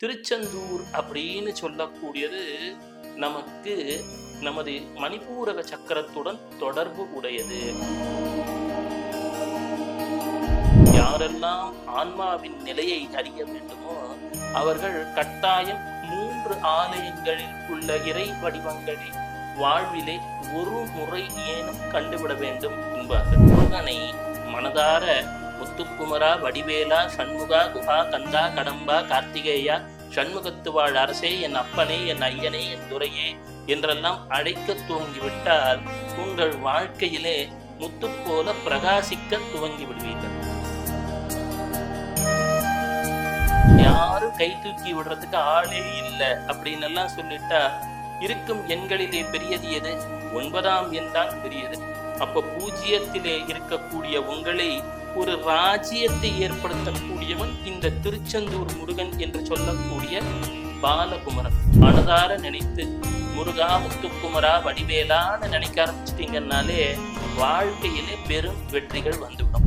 திருச்செந்தூர் அப்படின்னு சொல்லக்கூடியது நமக்கு நமது மணிப்பூரக சக்கரத்துடன் தொடர்பு உடையது. யாரெல்லாம் ஆன்மாவின் நிலையை அறிய வேண்டுமோ அவர்கள் கட்டாயம் மூன்று ஆலயங்களில் உள்ள இறை வடிவங்களை வாழ்விலே ஒரு முறை ஏனும் கண்டுவிட வேண்டும் என்பார்கள். முருகனை மனதார முத்துக்குமரா வடிவேலா சண்முகா குஹா கந்தா கடம்பா கார்த்திகேயா சண்முகத்து வாழ் அரசே என் அப்பனே என் ஐயனே என் துறையே என்றெல்லாம் அழைக்க துவங்கிவிட்டால் உங்கள் வாழ்க்கையிலே முத்து போல பிரகாசிக்க துவங்கி விடுவீர்கள் யாரும் கை தூக்கி விடுறதுக்கு ஆளே இல்லை அப்படின்னு எல்லாம் சொல்லிட்டா இருக்கும் எண்களிலே பெரியது எது? ஒன்பதாம் எண் தான் பெரியது. அப்ப பூஜ்ஜியத்திலே இருக்கக்கூடிய உங்களை ஒரு ராஜ்யத்தை ஏற்படுத்தக்கூடியவன் இந்த திருச்செந்தூர் முருகன் என்று சொல்லக்கூடிய பாலகுமரன். மனதார நினைத்து முருகா முத்துக்குமரா வடிவேலான்னு நினைக்க ஆரம்பிச்சிட்டீங்கன்னாலே வாழ்க்கையிலே பெரும் வெற்றிகள் வந்துவிடும்.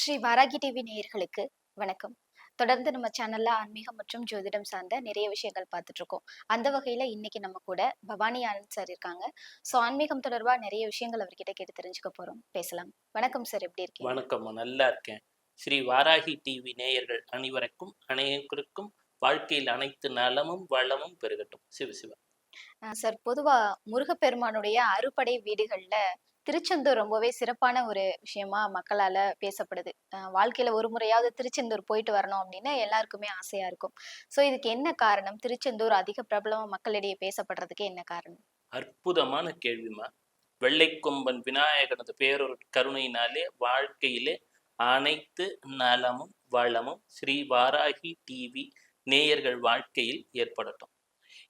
ஸ்ரீ வாராகி டிவி நேயர்களுக்கு வணக்கம். தொடர்ந்து நம்ம சேனல்ல ஆன்மீகம் மற்றும் ஜோதிடம் சார்ந்த நிறைய விஷயங்கள் பார்த்துட்டு இருக்கோம் அந்த வகையில இன்னைக்கு நம்ம கூட பவானி ஆனந்த் சார் இருக்காங்க. ஸோ ஆன்மீகம் தொடர்பா நிறைய விஷயங்கள் அவர்கிட்ட கேட்டு தெரிஞ்சுக்க போறோம். பேசலாம். வணக்கம் சார் எப்படி இருக்கீங்க? வணக்கம். நல்லா இருக்கேன். ஸ்ரீ வாராகி டிவி நேயர்கள் அனைவருக்கும் அனைவருக்கும் வாழ்க்கையில் அனைத்து நலமும் வளமும் பெருகட்டும். சிவ சிவ. சார் பொதுவா முருகப்பெருமானுடைய அறுபடை வீடுகள்ல திருச்செந்தூர் ரொம்பவே சிறப்பான ஒரு விஷயமா மக்களால பேசப்படுது. வாழ்க்கையில ஒரு முறையாவது திருச்செந்தூர் போயிட்டு வரணும் அப்படின்னு எல்லாருக்குமே ஆசையா இருக்கும். சோ இதுக்கு என்ன காரணம்? திருச்செந்தூர் அதிக பிரபலமா மக்களிடையே பேசப்படுறதுக்கு என்ன காரணம்? அற்புதமான கேள்விமா வெள்ளைக்கொம்பன் விநாயகனது பேரொரு கருணையினாலே வாழ்க்கையிலே அனைத்து நலமும் வளமும் ஸ்ரீ வாராகி டிவி நேயர்கள் வாழ்க்கையில் ஏற்படட்டும்.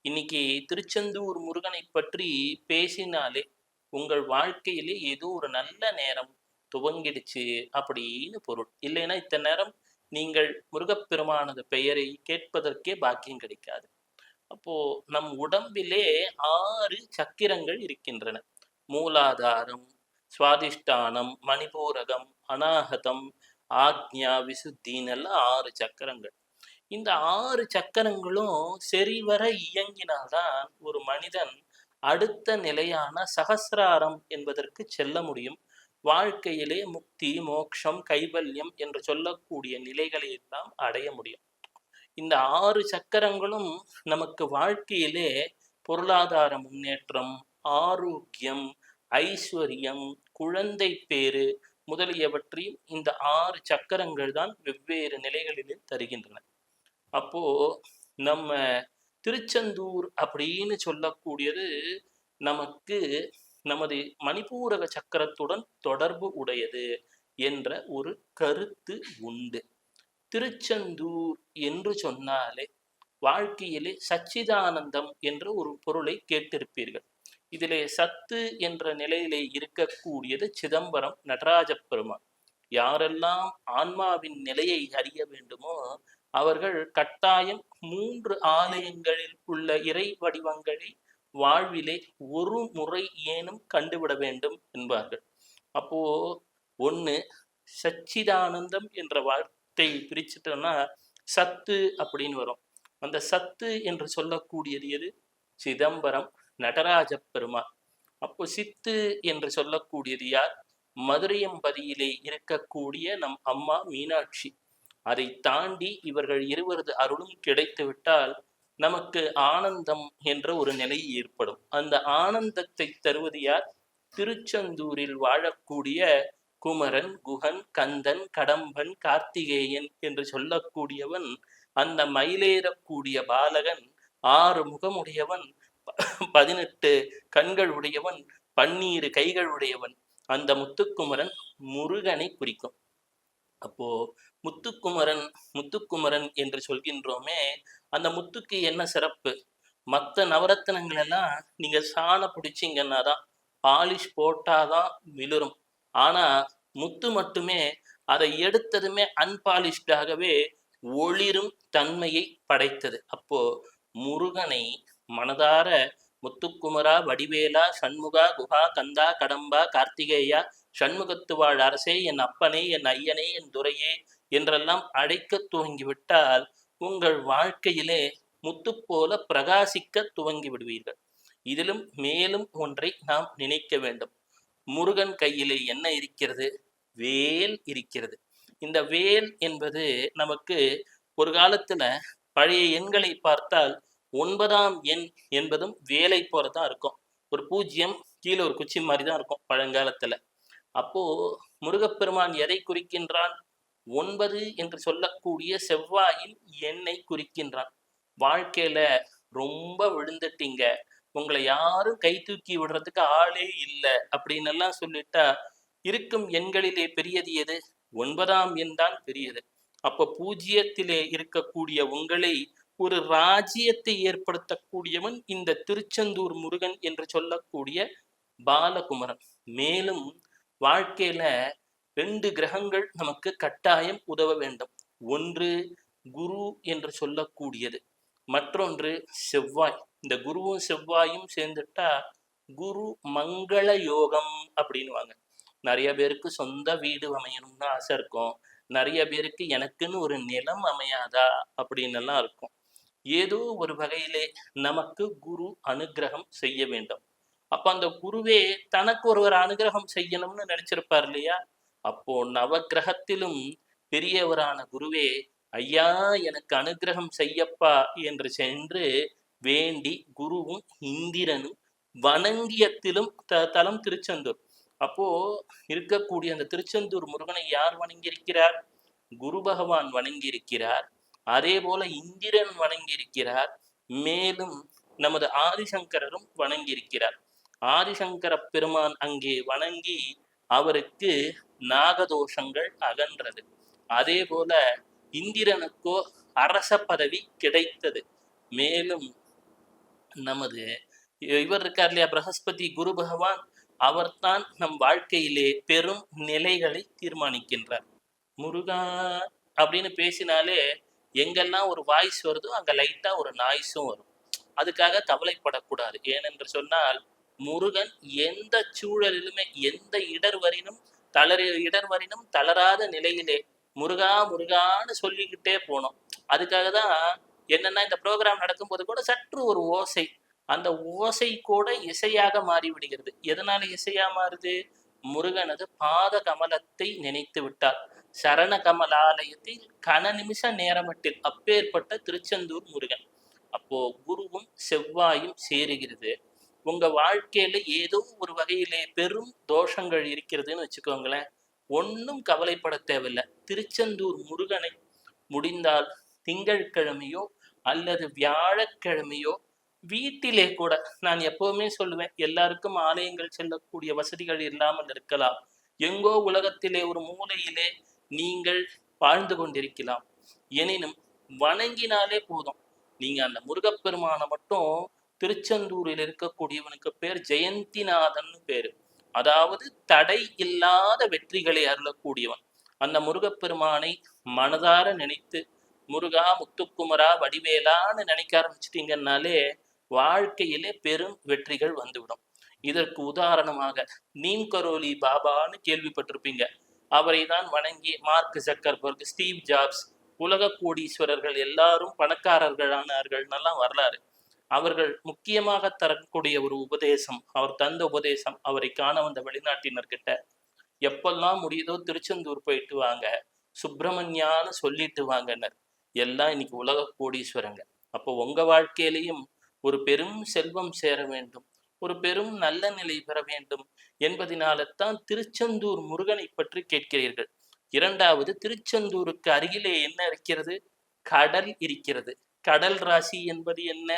இன்னைக்கு திருச்செந்தூர் முருகனை பற்றி பேசினாலே உங்கள் வாழ்க்கையிலே ஏதோ ஒரு நல்ல நேரம் துவங்கிடுச்சு அப்படின்னு பொருள். இல்லைன்னா இத்தனை நேரம் நீங்கள் முருகப்பெருமானது பெயரை கேட்பதற்கே பாக்கியம் கிடைக்காது. அப்போ நம் உடம்பிலே ஆறு சக்கிரங்கள் இருக்கின்றன. மூலாதாரம் சுவாதிஷ்டானம் மணிபூரகம் அநாகதம் ஆக்ஞா விசுத்தின்னு எல்லாம் ஆறு சக்கரங்கள். இந்த ஆறு சக்கரங்களும் சரிவர இயங்கினால்தான் ஒரு மனிதன் அடுத்த நிலையான சகசிராரம் என்பதற்கு செல்ல முடியும். வாழ்க்கையிலே முக்தி மோக்ஷம் கைவல்யம் என்று சொல்லக்கூடிய நிலைகளை எல்லாம் அடைய முடியும். இந்த ஆறு சக்கரங்களும் நமக்கு வாழ்க்கையிலே பொருளாதார முன்னேற்றம் ஆரோக்கியம் ஐஸ்வர்யம் குழந்தை பேரு முதலியவற்றையும் இந்த ஆறு சக்கரங்கள் தான் வெவ்வேறு நிலைகளிலே தருகின்றன. அப்போ நம்ம திருச்செந்தூர் அப்படின்னு சொல்லக்கூடியது நமக்கு நமது மணிப்பூரக சக்கரத்துடன் தொடர்பு உடையது என்ற ஒரு கருத்து உண்டு. திருச்செந்தூர் என்று சொன்னாலே வாழ்க்கையிலே சச்சிதானந்தம் என்ற ஒரு பொருளை கேட்டிருப்பீர்கள். இதிலே சத்து என்ற நிலையிலே இருக்கக்கூடியது சிதம்பரம் நடராஜ பெருமான். யாரெல்லாம் ஆன்மாவின் நிலையை அறிய வேண்டுமோ அவர்கள் கட்டாயம் மூன்று ஆலயங்களில் உள்ள இறை வடிவங்களை வாழ்விலே ஒரு முறை ஏனும் கண்டுவிட வேண்டும் என்பார்கள். அப்போ ஒண்ணு சச்சிதானந்தம் என்ற வார்த்தை பிரிச்சுட்டோம்னா சத்து அப்படின்னு வரும். அந்த சத்து என்று சொல்லக்கூடியது எது? சிதம்பரம் நடராஜ பெருமாள். அப்போ சித்து என்று சொல்லக்கூடியது யார்? மதுரையம்பதியிலே இருக்கக்கூடிய நம் அம்மா மீனாட்சி. அதை தாண்டி இவர்கள் இருவரது அருளும் கிடைத்து விட்டால் நமக்கு ஆனந்தம் என்ற ஒரு நிலை ஏற்படும். அந்த ஆனந்தத்தை தருவது யார்? திருச்செந்தூரில் வாழக்கூடிய குமரன் குகன் கந்தன் கடம்பன் கார்த்திகேயன் என்று சொல்லக்கூடியவன் அந்த மயிலேறக்கூடிய பாலகன் ஆறு முகமுடையவன் பதினெட்டு கண்கள் உடையவன் பன்னீரு கைகள் உடையவன். அந்த முத்துக்குமரன் முருகனை குறிக்கும். அப்போ முத்துக்குமரன் முத்துக்குமரன் என்று சொல்கின்றோமே அந்த முத்துக்கு என்ன சிறப்பு? மற்ற நவரத்தினங்கள் எல்லாம் நீங்க சாண பிடிச்சிங்கன்னா தான் பாலிஷ் போட்டாதான் விழுரும் ஆனா முத்து மட்டுமே அதை எடுத்ததுமே அன்பாலிஷ்டாகவே ஒளிரும் தன்மையை படைத்தது. அப்போ முருகனை மனதார முத்துக்குமரா வடிவேலா சண்முகா குஹா கந்தா கடம்பா கார்த்திகேயா சண்முகத்து வாழ் அரசே என் அப்பனே என் ஐயனே என் துரையே என்றெல்லாம் அழைக்கத் துவங்கிவிட்டால் உங்கள் வாழ்க்கையிலே முத்து போல பிரகாசிக்க துவங்கி விடுவீர்கள் இதிலும் மேலும் ஒன்றை நாம் நினைக்க வேண்டும். முருகன் கையிலே என்ன இருக்கிறது? வேல் இருக்கிறது. இந்த வேல் என்பது நமக்கு ஒரு காலத்துல பழைய எண்களை பார்த்தால் ஒன்பதாம் எண் என்பதும் வேலை போலதான் இருக்கும். ஒரு பூஜ்ஜியம் கீழே ஒரு குச்சி மாதிரி தான் இருக்கும் பழங்காலத்துல. அப்போ முருகப்பெருமான் எதை குறிக்கின்றான்? ஒன்பது என்று சொல்லக்கூடிய செவ்வாயின் எண்ணை குறிக்கின்றான் வாழ்க்கையில ரொம்ப விழுந்துட்டீங்க. உங்களை யாரும் கை தூக்கி விடுறதுக்கு ஆளே இல்லை அப்படின்னு எல்லாம் சொல்லிட்டா இருக்கும் எண்களிலே பெரியது எது? ஒன்பதாம் எண் தான் பெரியது. அப்ப பூஜ்ஜியத்திலே இருக்கக்கூடிய உங்களை ஒரு ராஜ்யத்தை ஏற்படுத்தக்கூடியவன் இந்த திருச்செந்தூர் முருகன் என்று சொல்லக்கூடிய பாலகுமரன். மேலும் வாழ்க்கையில ரெண்டு கிரகங்கள் நமக்கு கட்டாயம் உதவ வேண்டும். ஒன்று குரு என்று சொல்லக்கூடியது. மற்றொன்று செவ்வாய். இந்த குருவும் செவ்வாயும் சேர்ந்துட்டா குரு மங்கள யோகம் அப்படின்வாங்க நிறைய பேருக்கு சொந்த வீடு அமையணும்னு ஆசை இருக்கும். நிறைய பேருக்கு எனக்குன்னு ஒரு நிலம் அமையாதா அப்படின்னு எல்லாம் இருக்கும். ஏதோ ஒரு வகையிலே நமக்கு குரு அனுகிரகம் செய்ய வேண்டும். அப்ப அந்த குருவே தனக்கு ஒருவர் அனுகிரகம் செய்யணும்னு நினைச்சிருப்பார் இல்லையா? அப்போ நவக்கிரகத்திலும் பெரியவரான குருவே ஐயா எனக்கு அனுகிரகம் செய்யப்பா என்று சென்று வேண்டி குருவும் இந்திரனும் வணங்கியத்திலும் த தலம் திருச்செந்தூர். அப்போ இருக்கக்கூடிய அந்த திருச்செந்தூர் முருகனை யார் வணங்கியிருக்கிறார்? குரு பகவான் வணங்கியிருக்கிறார். அதே போல இந்திரன் வணங்கியிருக்கிறார். மேலும் நமது ஆதிசங்கரரும் வணங்கியிருக்கிறார். ஆதிசங்கர பெருமான் அங்கே வணங்கி அவருக்கு நாகதோஷங்கள் அகன்றது. அதே போல இந்திரனுக்கோ அரச பதவி கிடைத்தது. மேலும் நமது இவர் இருக்கார் இல்லையா பிரகஸ்பதி குரு பகவான் அவர்தான் நம் வாழ்க்கையிலே பெரும் நிலைகளை தீர்மானிக்கின்றார். முருகா அப்படின்னு பேசினாலே எங்கெல்லாம் ஒரு வாய்ஸ் வருதோ அங்க லைட்டா ஒரு நாய்ஸும் வரும். அதுக்காக கவலைப்படக்கூடாது. ஏனென்று சொன்னால் முருகன் எந்த சூழலிலுமே எந்த இடர்வரினும் இடர் வரினும் தளராத நிலையிலே முருகா முருகான்னு சொல்லிக்கிட்டே போனோம். அதுக்காக தான் என்னன்னா இந்த ப்ரோக்ராம் நடக்கும்போது கூட சற்று ஒரு ஓசை. அந்த ஓசை கூட இசையாக மாறி விடுகிறது எதனால இசையா மாறுது? முருகனது பாத கமலத்தை நினைத்து விட்டார். சரண கமலாலயத்தில் கன நிமிஷ நேரமட்டில் அப்பேற்பட்ட திருச்செந்தூர் முருகன். அப்போ குருவும் செவ்வாயும் சேருகிறது. உங்க வாழ்க்கையில ஏதோ ஒரு வகையிலே பெரும் தோஷங்கள் இருக்கிறதுன்னு வச்சுக்கோங்களேன். ஒன்றும் கவலைப்பட தேவையில்லை. திருச்செந்தூர் முருகனை முடிந்தால் திங்கட்கிழமையோ அல்லது வியாழக்கிழமையோ வீட்டிலே கூட நான் எப்பவுமே சொல்லுவேன் எல்லாருக்கும் ஆலயங்கள் செல்லக்கூடிய வசதிகள் இல்லாமல் இருக்கலாம். எங்கோ உலகத்திலே ஒரு மூலையிலே நீங்கள் வாழ்ந்து கொண்டிருக்கலாம். எனினும் வணங்கினாலே போதும். நீங்க அந்த முருகப்பெருமானை மட்டும் திருச்செந்தூரில் இருக்கக்கூடியவனுக்கு பேர் ஜெயந்திநாதன் பேரு. அதாவது தடை இல்லாத வெற்றிகளை அருளக்கூடியவன். அந்த முருகப்பெருமானை மனதார நினைத்து முருகா முத்துக்குமரா வடிவேலான்னு நினைக்க ஆரம்பிச்சிட்டீங்கன்னாலே வாழ்க்கையிலே பெரும் வெற்றிகள் வந்துவிடும். இதற்கு உதாரணமாக நீம் கரோலி பாபான்னு கேள்விப்பட்டிருப்பீங்க. அவரை தான் வணங்கி மார்க் ஜக்கர்பர்க் ஸ்டீவ் ஜாப்ஸ் உலக கோடீஸ்வரர்கள் எல்லாரும் பணக்காரர்களானார்கள்னெல்லாம் வரலாறு. அவர்கள் முக்கியமாக தரக்கூடிய ஒரு உபதேசம் அவர் தந்த உபதேசம் அவரை காண வந்த வெளிநாட்டினர்கிட்ட எப்பெல்லாம் முடியுதோ திருச்செந்தூர் போயிட்டு வாங்க சுப்பிரமணியான்னு சொல்லிட்டு வாங்கனர். எல்லாம் இன்னைக்கு உலக கோடீஸ்வரங்க. அப்போ உங்க வாழ்க்கையிலையும் ஒரு பெரும் செல்வம் சேர வேண்டும் ஒரு பெரும் நல்ல நிலை பெற வேண்டும் என்பதனால்தான் திருச்செந்தூர் முருகனை பற்றி கேட்கிறீர்கள். இரண்டாவது திருச்செந்தூருக்கு அருகிலே என்ன இருக்கிறது? கடல் இருக்கிறது. கடல் ராசி என்பது என்ன?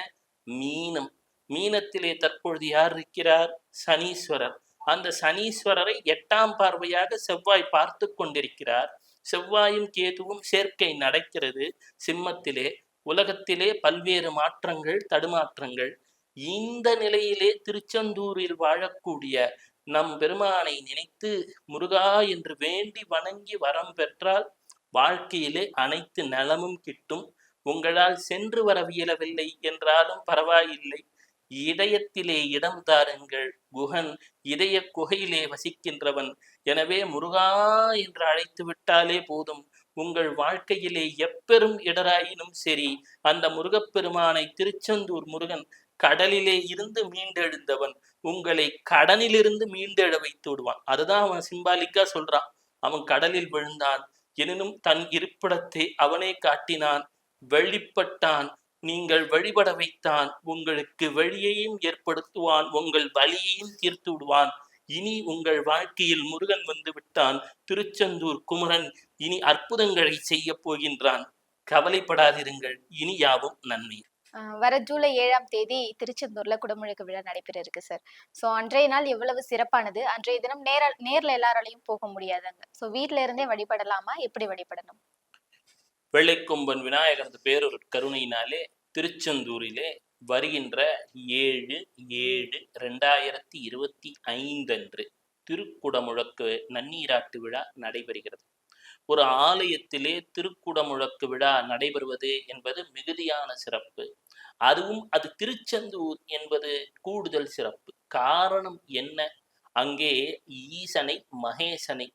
மீனம். மீனத்திலே தற்பொழுது யார் இருக்கிறார்? சனீஸ்வரர். அந்த சனீஸ்வரரை எட்டாம் பார்வையாக செவ்வாய் பார்த்து கொண்டிருக்கிறார். செவ்வாயும் கேதுவும் சேர்க்கை நடக்கிறது. சிம்மத்திலே உலகத்திலே பல்வேறு மாற்றங்கள் தடுமாற்றங்கள். இந்த நிலையிலே திருச்செந்தூரில் வாழக்கூடிய நம் பெருமானை நினைத்து முருகா என்று வேண்டி வணங்கி வரம் பெற்றால் வாழ்க்கையிலே அனைத்து நலமும் கிட்டும். உங்களால் சென்று வரவியலவில்லை என்றாலும் பரவாயில்லை. இதயத்திலே இடம் தாருங்கள். குகன் இதய குகையிலே வசிக்கின்றவன். எனவே முருகா என்று அழைத்து விட்டாலே போதும். உங்கள் வாழ்க்கையிலே எப்பெரும் இடராயினும் சரி அந்த முருகப்பெருமானை திருச்செந்தூர் முருகன் கடலிலே இருந்து மீண்டெழுந்தவன். உங்களை கடனிலிருந்து மீண்டெழ வைத்து விடுவான். அதுதான் அவன் சிம்பாலிக்கா சொல்றான். அவன் கடலில் விழுந்தான். எனினும் தன் இருப்பிடத்தை அவனே காட்டினான். வெளிப்பட்டான் நீங்கள் வழிபட வைத்தான். உங்களுக்கு வழியையும் ஏற்படுத்துவான். உங்கள் வலியையும் தீர்த்து விடுவான். இனி உங்கள் வாழ்க்கையில் முருகன் வந்து விட்டான். திருச்செந்தூர் குமரன் இனி அற்புதங்களை செய்ய போகின்றான். கவலைப்படாதிருங்கள். இனி யாவும் நன்மை. வர ஜூலை ஏழாம் தேதி திருச்செந்தூர்ல குடமுழுக்கு விழா நடைபெற இருக்கு சார் ஸோ அன்றைய நாள் எவ்வளவு சிறப்பானது. அன்றைய தினம் நேர நேர்ல எல்லாராலையும் போக முடியாதாங்க. ஸோ வீட்ல இருந்தே வழிபடலாமா? எப்படி வழிபடணும்? வெள்ளைக்கொம்பன் விநாயகரது பேரொரு கருணையினாலே திருச்செந்தூரிலே வருகின்ற ஏழு ஏழு ரெண்டாயிரத்தி இருபத்தி ஐந்தன்று திருக்குடமுழக்கு நன்னீராட்டு விழா நடைபெறுகிறது. ஒரு ஆலயத்திலே திருக்குடமுழக்கு விழா நடைபெறுவது என்பது மிகுதியான சிறப்பு. அதுவும் அது திருச்செந்தூர் என்பது கூடுதல் சிறப்பு. காரணம் என்ன? அங்கே ஈசனை மகேசனை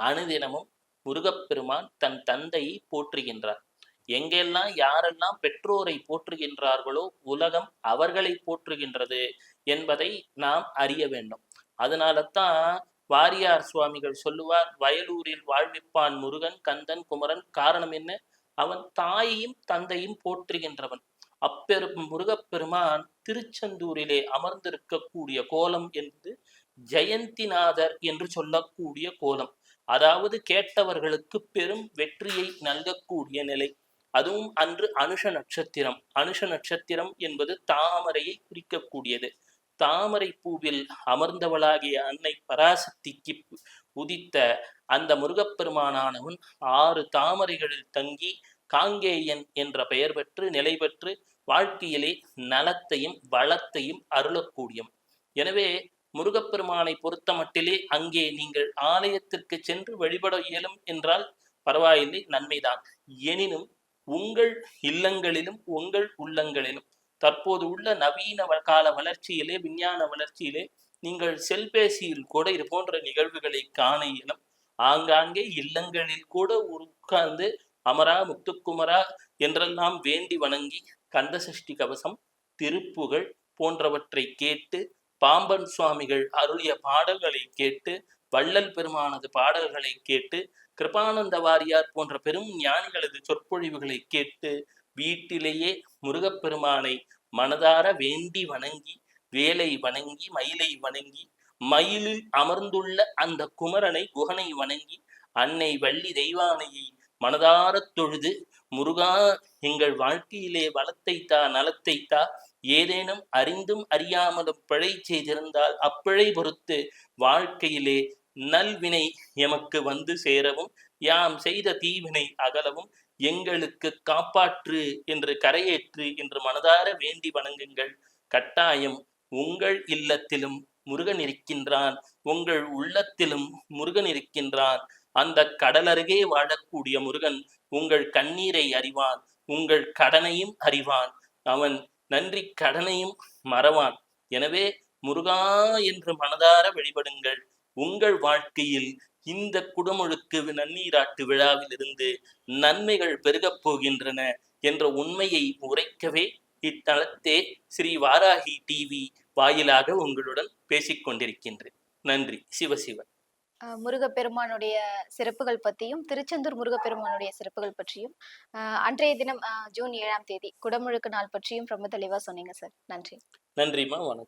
அனுதினமும் முருகப்பெருமான் தன் தந்தையை போற்றுகின்றார். எங்கெல்லாம் யாரெல்லாம் பெற்றோரை போற்றுகின்றார்களோ உலகம் அவர்களை போற்றுகின்றது என்பதை நாம் அறிய வேண்டும். அதனால தான் வாரியார் சுவாமிகள் சொல்லுவார் வயலூரில் வாழ்விப்பான் முருகன் கந்தன் குமரன். காரணம் என்ன? அவன் தாயையும் தந்தையும் போற்றுகின்றவன். அப்பெரும் முருகப்பெருமான் திருச்செந்தூரிலே அமர்ந்திருக்கக்கூடிய கோலம் என்பது ஜெயந்திநாதர் என்று சொல்லக்கூடிய கோலம். அதாவது கேட்டவர்களுக்கு பெரும் வெற்றியை நல்கக்கூடிய நிலை. அதுவும் அன்று அனுஷ நட்சத்திரம். அனுஷ நட்சத்திரம் என்பது தாமரையை குறிக்கக்கூடியது. தாமரை பூவில் அமர்ந்தவளாகிய அன்னை பராசக்திக்கு உதித்த அந்த முருகப்பெருமானானவன் ஆறு தாமரைகளில் தங்கி காங்கேயன் என்ற பெயர் பெற்று நிலை பெற்று வாழ்க்கையிலே நலத்தையும் வளத்தையும் அருளக்கூடியும் எனவே முருகப்பெருமானை பொறுத்த மட்டிலே அங்கே நீங்கள் ஆலயத்திற்கு சென்று வழிபட இயலும் என்றால் பரவாயில்லை நன்மைதான். எனினும் உங்கள் இல்லங்களிலும் உங்கள் உள்ளங்களிலும் தற்போது உள்ள நவீன கால வளர்ச்சியிலே விஞ்ஞான வளர்ச்சியிலே நீங்கள் செல்பேசியில் கூட இது போன்ற நிகழ்வுகளை காண இயலும். ஆங்காங்கே இல்லங்களில் கூட உட்கார்ந்து அமரா முத்துக்குமரா என்றெல்லாம் வேண்டி வணங்கி கந்த சஷ்டி கவசம் திருப்புகழ் போன்றவற்றை கேட்டு பாம்பன் சுவாமிகள் அருளிய பாடல்களை கேட்டு வள்ளல் பெருமானது பாடல்களை கேட்டு கிருபானந்த வாரியார் போன்ற பெரும் ஞானிகளது சொற்பொழிவுகளை கேட்டு வீட்டிலேயே முருகப்பெருமானை மனதார வேண்டி வணங்கி வேலை வணங்கி மயிலை வணங்கி மயிலில் அமர்ந்துள்ள அந்த குமரனை குகனை வணங்கி அன்னை வள்ளி தெய்வானையை மனதாரத் தொழுது முருகா எங்கள் வாழ்க்கையிலே வளத்தை தா நலத்தை தா ஏதேனும் அறிந்தும் அறியாமலும் பிழை செய்திருந்தால் அப்பிழை பொறுத்து வாழ்க்கையிலே நல்வினை எமக்கு வந்து சேரவும் யாம் செய்த தீவினை அகலவும் எங்களுக்கு காப்பாற்று என்று கரையேற்று என்று மனதார வேண்டி வணங்குங்கள். கட்டாயம் உங்கள் இல்லத்திலும் முருகன் இருக்கின்றான் உங்கள் உள்ளத்திலும் முருகன் இருக்கின்றான். அந்த கடலருகே வாழக்கூடிய முருகன் உங்கள் கண்ணீரை அறிவான் உங்கள் கடனையும் அறிவான். அவன் நன்றி கடனையும் மறவான் எனவே முருகா என்று மனதார வழிபடுங்கள். உங்கள் வாழ்க்கையில் இந்த குடமுழுக்கு நன்னீராட்டு விழாவிலிருந்து நன்மைகள் பெருகப் போகின்றன என்ற உண்மையை உரைக்கவே இத்தலத்தே ஸ்ரீ வாராகி டிவி வாயிலாக உங்களுடன் பேசிக்கொண்டிருக்கின்றேன் நன்றி. சிவசிவன் முருகப்பெருமானுடைய சிறப்புகள் பற்றியும் திருச்செந்தூர் முருகப்பெருமானுடைய சிறப்புகள் பற்றியும் அன்றைய தினம் ஜூன் ஏழாம் தேதி குடமுழுக்கு நாள் பற்றியும் ரொம்ப தெளிவாக சொன்னீங்க சார். நன்றி. நன்றிம்மா வணக்கம்.